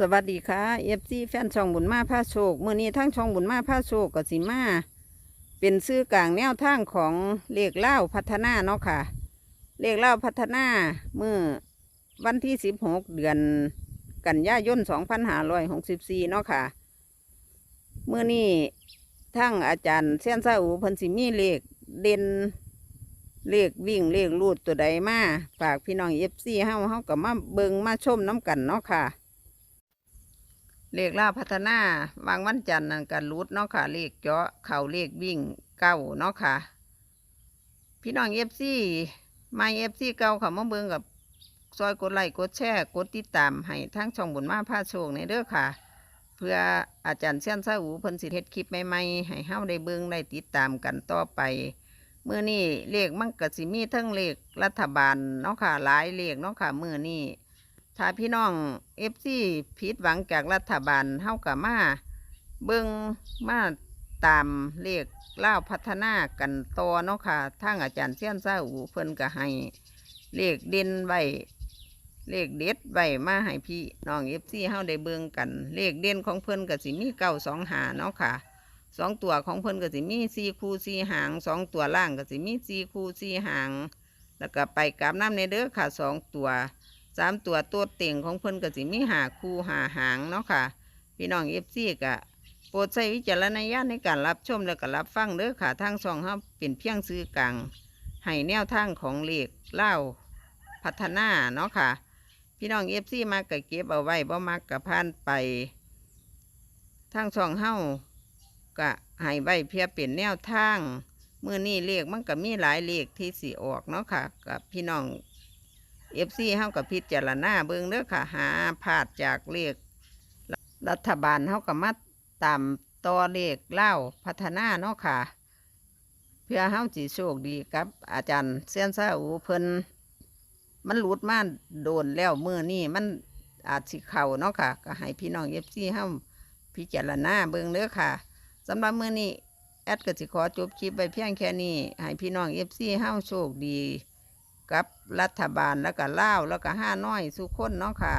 สวัสดีค่ะเอฟซีแฟนช่องบุญมาพาโชคเมื่อนี้ทั้งช่องบุญมาพาโชคกับสิมาเป็นซื้อกลางแนวทางของเลขเล่าพัฒนาเนาะค่ะ เลขเล่าพัฒนาเมื่อวันที่สิบหกเดือนกันยายนสองพันห้าร้อยหกสิบสี่เนาะค่ะเมื่อนี้ทั้งอาจารย์เซียนซาอูพันสิมีเลขเด่นเลขวิ่งเลขรูดตัวใดมาฝากพี่น้องเอฟซีเฮาเฮากับมาเบิงมาชมน้ำกันเนาะค่ะ เลขล่าพัฒนาวางวันจันทร์นั่นกันรูดเนาะค่ะ เลขเจาะเข่าเลขวิ่งเก้าเนาะค่ะ พี่น้องเอฟซีมาเอฟซีเก่าค่ะมาเบิงกับซอยกดไลค์กดแชร์กดติดตามให้ทั้งช่องบุญมาพาโชคในเด้อค่ะ เพื่ออาจารย์เซียนซาอูเพิ่นสิเฮ็ดคลิปใหม่ๆให้เฮาได้เบิ่งได้ติดตามกันต่อไปเมื่อนี้เลขมันก็สิมีทั้งเลขรัฐบาลเนาะค่ะหลายเลขเนาะค่ะเมื่อนี้ ถ้าพี่น้องเอฟซีผิดหวังจากรัฐบาลเฮากับมาเบิ่งมาตามเลขเล่าพัฒนากันต่อเนาะค่ะทางอาจารย์เซียนซาอูเพิ่นก็ให้เลขเด่นไว้เลขเด็ดไว้มาให้พี่น้องเอฟซีเฮาได้เบิ่งกัน เลขเด่นของเพิ่นก็สิมีเก้าสองหาเนาะค่ะสองตัวของเพิ่นก็สิมีสี่คู่สี่หางสองตัวล่างก็สิมีสี่คู่สี่หาง แล้วก็ไปกราบน้ำในเด้อค่ะสองตัว สามตัวตัวเต่งของเพิ่นก็สิมีหาคู่หาหางเนาะค่ะ พี่น้องเอฟซีก็โปรดใช้วิจารณญาณในการรับชมและก็รับฟังเด้อค่ะทางช่องเฮาเป็นเพียงซื้อกลางให้แนวทางของเลขเล่าพัฒนาเนาะค่ะ พี่น้องเอฟซีมากก็เก็บเอาไว้บ่มากก็ผ่านไปทางช่องเฮาก็ให้ไว้เพียเป็นแนวทาง มือนี้เลขมันก็มีหลายเลขที่สีออกเนาะค่ะ กับพี่น้อง เอฟซีเฮากับพิจารณาเบิ่งเด้อค่ะ หาพลาดจากเลขรัฐบาลเฮากับมาตามต่อเลขเล่าพัฒนาเนาะค่ะ เพื่อเฮาสิโชคดีกับ อาจารย์เซียนซาอูเพิ่นมันหลุดมาโดนแล้วเมื่อนี้มันอาจสิเข่าเนาะค่ะ ก็ให้พี่น้องเอฟซีเฮาพิจารณาเบิ่งเด้อค่ะสำหรับมื้อนี้แอดก็สิขอจบคลิปไปเพียงแค่นี้ ให้พี่น้องเอฟซีเฮาโชคดี กับรัฐบาลแล้วก็เล่าวแล้วก็ห้าน้อยสุขคนเนาะค่ะ